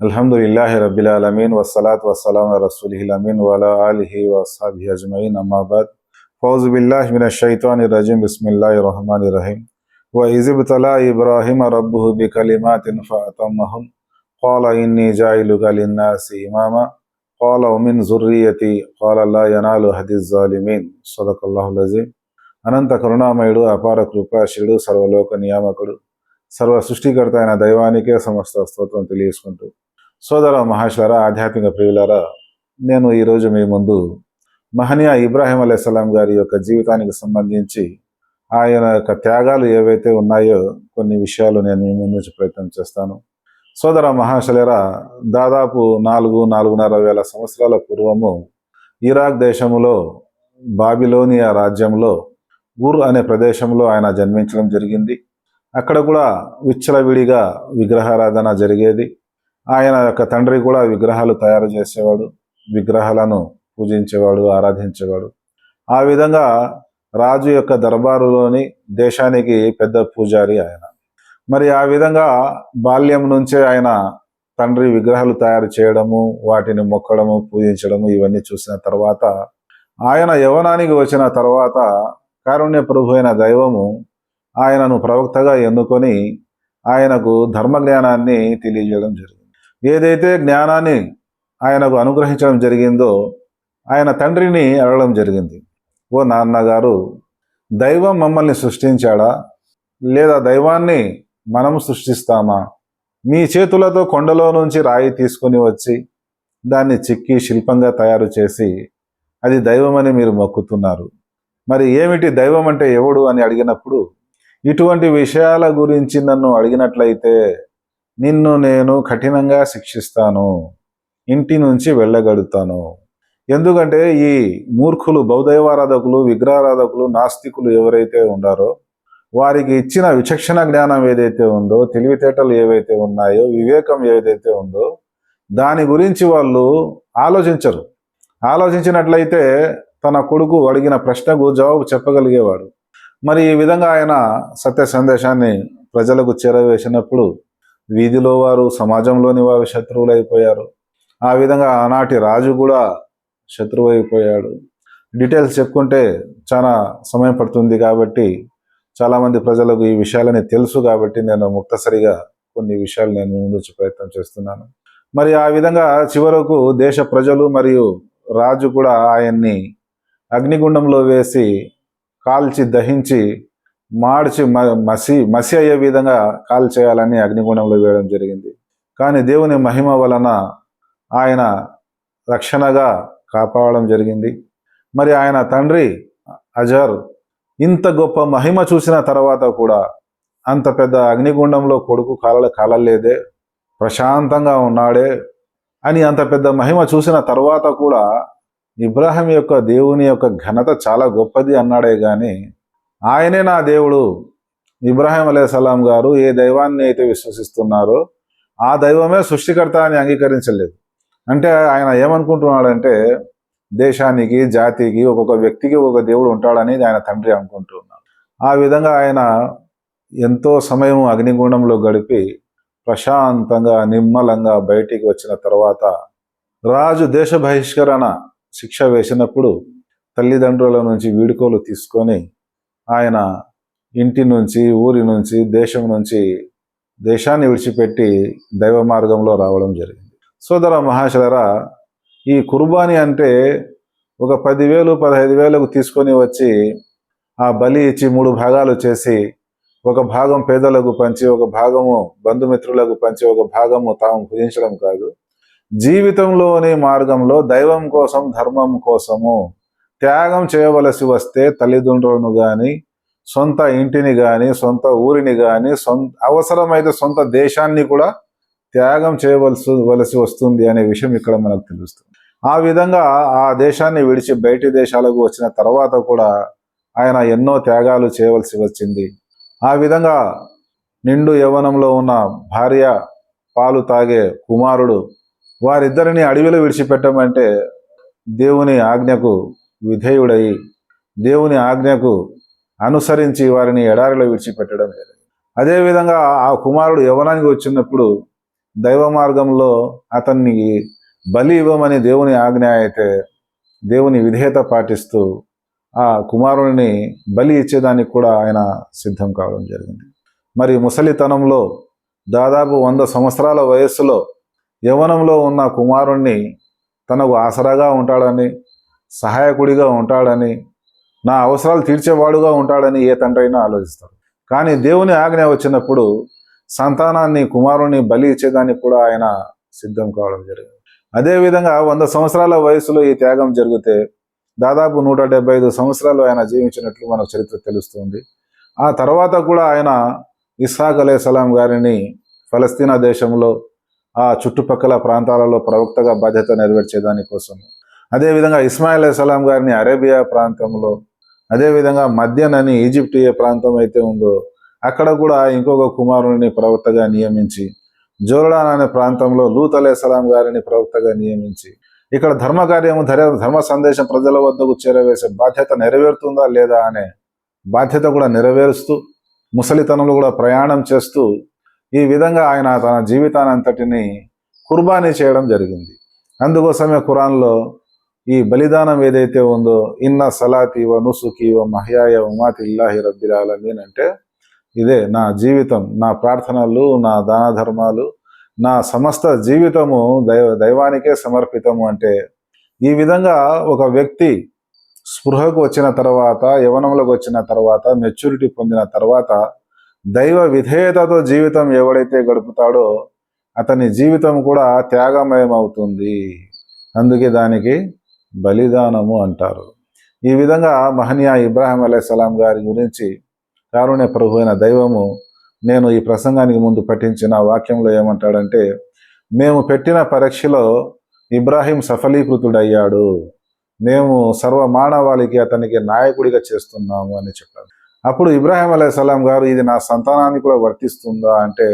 الحمد لله رب العالمين والصلاة والسلام على رسوله الأمين وعلى آله وأصحابه أجمعين أما بعد فأعوذ بالله من الشيطان الرجيم بسم الله الرحمن الرحيم وإذ ابتلى إبراهيم ربه بكلمات فأتمهم قال إني جاعلك للناس إماما قال ومن ذريتي قال لا ينال هدي الظالمين صدق الله العظيم అనంత కరుణామయుడు అపార కృపాశీలుడు సర్వలోక నియామకుడు సర్వ సృష్టికర్త అయిన దైవానికే సమస్త స్తోత్రం తెలియజేసుకుంటూ సోదర మహాశ్వర ఆధ్యాత్మిక ప్రియులారా నేను ఈరోజు మీ ముందు మహనీయ ఇబ్రాహీం అలైస్లాం గారి యొక్క జీవితానికి సంబంధించి ఆయన యొక్క త్యాగాలు ఏవైతే ఉన్నాయో కొన్ని విషయాలు నేను మీ ముందు నుంచి ప్రయత్నం చేస్తాను. సోదర మహాశలరా దాదాపు నాలుగు నాలుగున్నర వేల సంవత్సరాల పూర్వము ఇరాక్ దేశంలో బాబిలోనియా రాజ్యంలో ఊర్ అనే ప్రదేశంలో ఆయన జన్మించడం జరిగింది. అక్కడ కూడా విచ్చలవిడిగా విగ్రహారాధన జరిగేది. ఆయన యొక్క తండ్రి కూడా విగ్రహాలు తయారు చేసేవాడు విగ్రహాలను పూజించేవాడు ఆరాధించేవాడు. ఆ విధంగా రాజు యొక్క దర్బారులోని దేశానికి పెద్ద పూజారి ఆయన. మరి ఆ విధంగా బాల్యం నుంచే ఆయన తండ్రి విగ్రహాలు తయారు చేయడము వాటిని మొక్కడము పూజించడము ఇవన్నీ చూసిన తర్వాత ఆయన యవనానికి వచ్చిన తర్వాత కారుణ్య ప్రభు అయిన దైవము ఆయనను ప్రవక్తగా ఎన్నుకొని ఆయనకు ధర్మ జ్ఞానాన్ని తెలియజేయడం జరిగింది. ఏదైతే జ్ఞానాన్ని ఆయనకు అనుగ్రహించడం జరిగిందో ఆయన తండ్రిని అడగడం జరిగింది. ఓ నాన్నగారు దైవం మమ్మల్ని సృష్టించాడా? లేదా దైవాన్ని మనం సృష్టిస్తామా? మీ చేతులతో కొండలో నుంచి రాయి తీసుకొని వచ్చి దాన్ని చిక్కి శిల్పంగా తయారు చేసి అది దైవమని మీరు మొక్కుతున్నారు. మరి ఏమిటి దైవం అంటే ఎవడు అని అడిగినప్పుడు ఇటువంటి విషయాల గురించి నన్ను అడిగినట్లయితే నిన్ను నేను కఠినంగా శిక్షిస్తాను. ఇంటి నుంచి వెళ్ళగలుగుతాను ఎందుకంటే ఈ మూర్ఖులు బౌద్ధైవారాధకులు విగ్రహారాధకులు నాస్తికులు ఎవరైతే ఉండారో వారికి ఇచ్చిన విచక్షణ జ్ఞానం ఏదైతే ఉందో తెలివితేటలు ఏవైతే ఉన్నాయో వివేకం ఏదైతే ఉందో దాని గురించి వాళ్ళు ఆలోచించరు. ఆలోచించినట్లయితే తన కొడుకు అడిగిన ప్రశ్నకు జవాబు చెప్పగలిగేవాడు. మరి ఈ విధంగా ఆయన సత్య సందేశాన్ని ప్రజలకు చేరవేసినప్పుడు వీధిలో వారు సమాజంలోని వారు శత్రువులు అయిపోయారు ఆ విధంగా ఆనాటి రాజు కూడా శత్రువు అయిపోయాడు డీటెయిల్స్ చెప్పుకుంటే చాలా సమయం పడుతుంది కాబట్టి చాలామంది ప్రజలకు ఈ విషయాలని తెలుసు కాబట్టి నేను ముక్తసరిగా కొన్ని విషయాలు నేను ముందుంచి ప్రయత్నం చేస్తున్నాను. మరి ఆ విధంగా చివరకు దేశ ప్రజలు మరియు రాజు కూడా ఆయన్ని అగ్నిగుండంలో వేసి కాల్చి దహించి మార్చి మ- మసి మసి అయ్యే విధంగా కాల్ చేయాలని అగ్నిగుండంలో వేయడం జరిగింది. కానీ దేవుని మహిమ వలన ఆయన రక్షణగా కాపాడడం జరిగింది. మరి ఆయన తండ్రి అజర్ ఇంత గొప్ప మహిమ చూసిన తర్వాత కూడా అంత పెద్ద అగ్నిగుండంలో కొడుకు కాలల కాలలేదే ప్రశాంతంగా ఉన్నాడే అని అంత పెద్ద మహిమ చూసిన తర్వాత కూడా ఇబ్రాహిం యొక్క దేవుని యొక్క ఘనత చాలా గొప్పది అన్నాడే కానీ ఆయనే నా దేవుడు. ఇబ్రాహిం అలైహిస్సలాం గారు ఏ దైవాన్ని అయితే విశ్వసిస్తున్నారో ఆ దైవమే సృష్టికర్త అని అంగీకరించలేదు. అంటే ఆయన ఏమనుకుంటున్నాడంటే దేశానికి జాతికి ఒక్కొక్క వ్యక్తికి ఒక దేవుడు ఉంటాడని ఆయన తండ్రి అనుకుంటున్నాడు ఆ విధంగా ఆయన ఎంతో సమయం అగ్నిగుండంలో గడిపి ప్రశాంతంగా నిమ్మలంగా బయటికి వచ్చిన తర్వాత రాజు దేశ బహిష్కరణ శిక్ష వేసినప్పుడు తల్లిదండ్రుల నుంచి వీడుకోలు తీసుకొని ఆయన ఇంటి నుంచి ఊరి నుంచి దేశం నుంచి దేశాన్ని విడిచిపెట్టి దైవ మార్గంలో రావడం జరిగింది. సోదర మహాశలరా ఈ కుర్బానీ అంటే ఒక పదివేలు పదహైదు వేలకు తీసుకొని వచ్చి ఆ బలి ఇచ్చి మూడు భాగాలు చేసి ఒక భాగం పేదలకు పంచి ఒక భాగము బంధుమిత్రులకు పంచి ఒక భాగము తాము భుజించడం కాదు. జీవితంలోని మార్గంలో దైవం కోసం ధర్మం కోసము త్యాగం చేయవలసి వస్తే తల్లిదండ్రులను కానీ సొంత ఇంటిని కానీ సొంత ఊరిని కానీ సొంత అవసరమైతే సొంత దేశాన్ని కూడా త్యాగం చేయవలసి వలసి వస్తుంది అనే విషయం ఇక్కడ మనకు తెలుస్తుంది. ఆ విధంగా ఆ దేశాన్ని విడిచి బయటి దేశాలకు వచ్చిన తర్వాత కూడా ఆయన ఎన్నో త్యాగాలు చేయవలసి వచ్చింది. ఆ విధంగా నిండు యవ్వనంలో ఉన్న భార్య పాలు తాగే కుమారుడు వారిద్దరిని అడవిలో విడిచిపెట్టమంటే దేవుని ఆజ్ఞకు విధేయుడై దేవుని ఆజ్ఞకు అనుసరించి వారిని ఎడారిలో విడిచిపెట్టడం జరిగింది. అదేవిధంగా ఆ కుమారుడు యవనానికి వచ్చినప్పుడు దైవ మార్గంలో అతన్ని బలి ఇవ్వమని దేవుని ఆజ్ఞ అయితే దేవుని విధేయత పాటిస్తూ ఆ కుమారుడిని బలి ఇచ్చేదానికి కూడా ఆయన సిద్ధం కావడం జరిగింది. మరి ముసలితనంలో దాదాపు వంద సంవత్సరాల వయస్సులో యవనంలో ఉన్న కుమారుణ్ణి తనకు ఆసరాగా ఉంటాడని సహాయకుడిగా ఉంటాడని నా అవసరాలు తీర్చేవాడుగా ఉంటాడని ఏ తండ్రి అయినా ఆలోచిస్తారు కానీ దేవుని ఆజ్ఞ వచ్చినప్పుడు సంతానాన్ని కుమారుణ్ణి బలి ఇచ్చేదానికి కూడా ఆయన సిద్ధం కావడం జరిగింది. అదేవిధంగా వంద సంవత్సరాల వయసులో ఈ త్యాగం జరిగితే దాదాపు నూట డెబ్బై ఐదు సంవత్సరాలు ఆయన జీవించినట్లు మనకు చరిత్ర తెలుస్తుంది. ఆ తర్వాత కూడా ఆయన ఇస్హాక్ అలే సలాం గారిని ఫలస్తీనా దేశంలో ఆ చుట్టుపక్కల ప్రాంతాలలో ప్రవక్తగా బాధ్యత నెరవేర్చేదాని కోసం అదేవిధంగా ఇస్మాయిల్ అసలాం సలాం గారిని అరేబియా ప్రాంతంలో అదేవిధంగా మద్యన్ అని ఈజిప్ట్ ఏ ప్రాంతం అయితే ఉందో అక్కడ కూడా ఇంకొక కుమారుని ప్రవక్తగా నియమించి జోర్డాన్ అనే ప్రాంతంలో లూత్ అలే సలాం గారిని ప్రవక్తగా నియమించి ఇక్కడ ధర్మ కార్యము ధర ధర్మ సందేశం ప్రజల వద్దకు చేరవేసే బాధ్యత నెరవేరుతుందా లేదా అనే బాధ్యత కూడా నెరవేరుస్తూ ముసలితనంలో కూడా ప్రయాణం చేస్తూ ఈ విధంగా ఆయన తన జీవితానంతటిని కుర్బానీ చేయడం జరిగింది. అందుకోసమే ఖురాన్లో ఈ బలిదానం ఏదైతే ఉందో ఇన్న సలాతి వ నుసుకి వ మహ్యాయ ఉమాతి ఇల్లాహి రబ్బిల్ ఆలమీన్ అంటే ఇదే నా జీవితం నా ప్రార్థనలు నా దాన ధర్మాలు నా సమస్త జీవితము దైవ దైవానికే సమర్పితము అంటే ఈ విధంగా ఒక వ్యక్తి స్పృహకు వచ్చిన తర్వాత యవనంలోకి వచ్చిన తర్వాత మెచ్యూరిటీ పొందిన తర్వాత దైవ విధేయతతో జీవితం ఎవడైతే గడుపుతాడో అతని జీవితం కూడా త్యాగమయం అవుతుంది అందుకే దానికి బలిదానము అంటారు. ఈ విధంగా మహనీయ ఇబ్రాహీం అలైహిస్సలాం గారి గురించి కారుణ్య ప్రభు అయిన దైవము నేను ఈ ప్రసంగానికి ముందు పఠించిన వాక్యంలో ఏమంటాడంటే మేము పెట్టిన పరీక్షలో ఇబ్రాహీం సఫలీకృతుడయ్యాడు. మేము సర్వ మానవాళికి అతనికి నాయకుడిగా చేస్తున్నాము అని చెప్పాడు. అప్పుడు ఇబ్రాహీం అలైహిస్సలాం గారు ఇది నా సంతానానికి కూడా వర్తిస్తుందా? అంటే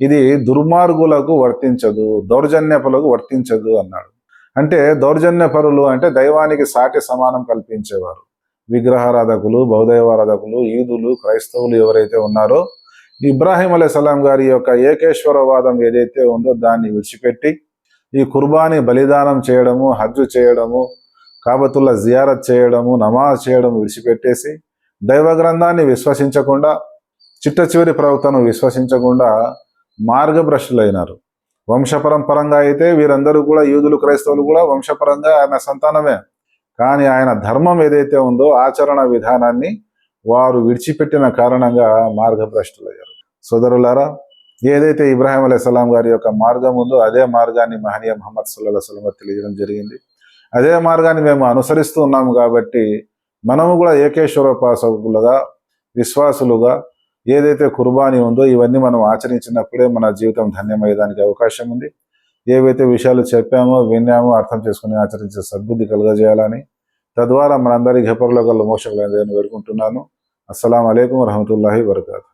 ఇది దుర్మార్గులకు వర్తించదు దౌర్జన్యపులకు వర్తించదు అన్నాడు. అంటే దౌర్జన్యపరులు అంటే దైవానికి సాటి సమానం కల్పించేవారు. విగ్రహారాధకులు బౌదైవారాధకులు ఈదులు క్రైస్తవులు ఎవరైతే ఉన్నారో ఇబ్రాహీం అలైసలాం గారి యొక్క ఏకేశ్వరవాదం ఏదైతే ఉందో దాన్ని విడిచిపెట్టి ఈ కుర్బానీ బలిదానం చేయడము హజ్జు చేయడము కాబతుల్లా జియారత్ చేయడము నమాజ్ చేయడం విడిచిపెట్టేసి దైవ గ్రంథాన్ని విశ్వసించకుండా చిట్ట చివరి ప్రవక్తను విశ్వసించకుండా మార్గభ్రష్టులైనారు. వంశపరంపరంగా అయితే వీరందరూ కూడా యూదులు క్రైస్తవులు కూడా వంశపరంగా ఆయన సంతానమే. కానీ ఆయన ధర్మం ఏదైతే ఉందో ఆచరణ విధానాన్ని వారు విడిచిపెట్టిన కారణంగా మార్గభ్రష్టులయ్యారు. సోదరులారా ఏదైతే ఇబ్రాహిం అలైహిస్సలాం గారి యొక్క మార్గం ఉందో అదే మార్గాన్ని మహనీయ మహమ్మద్ సల్లా సలం తెలియజేయడం జరిగింది. అదే మార్గాన్ని మేము అనుసరిస్తూ ఉన్నాము కాబట్టి మనము కూడా ఏకేశ్వరోపాసకులుగా విశ్వాసులుగా ఏదైతే కుర్బానీ ఉందో ఇవన్నీ మనం ఆచరించినప్పుడే మన జీవితం ధన్యమయ్యేదానికి అవకాశం ఉంది. ఏవైతే విషయాలు చెప్పామో విన్నామో అర్థం చేసుకుని ఆచరించే సద్బుద్ధి కలుగజేయాలని. తద్వారా మనందరి ఘపర్లో గల మోసకులు వేడుకుంటున్నాను. అస్సలం అయికం వరహమూల వరకాతు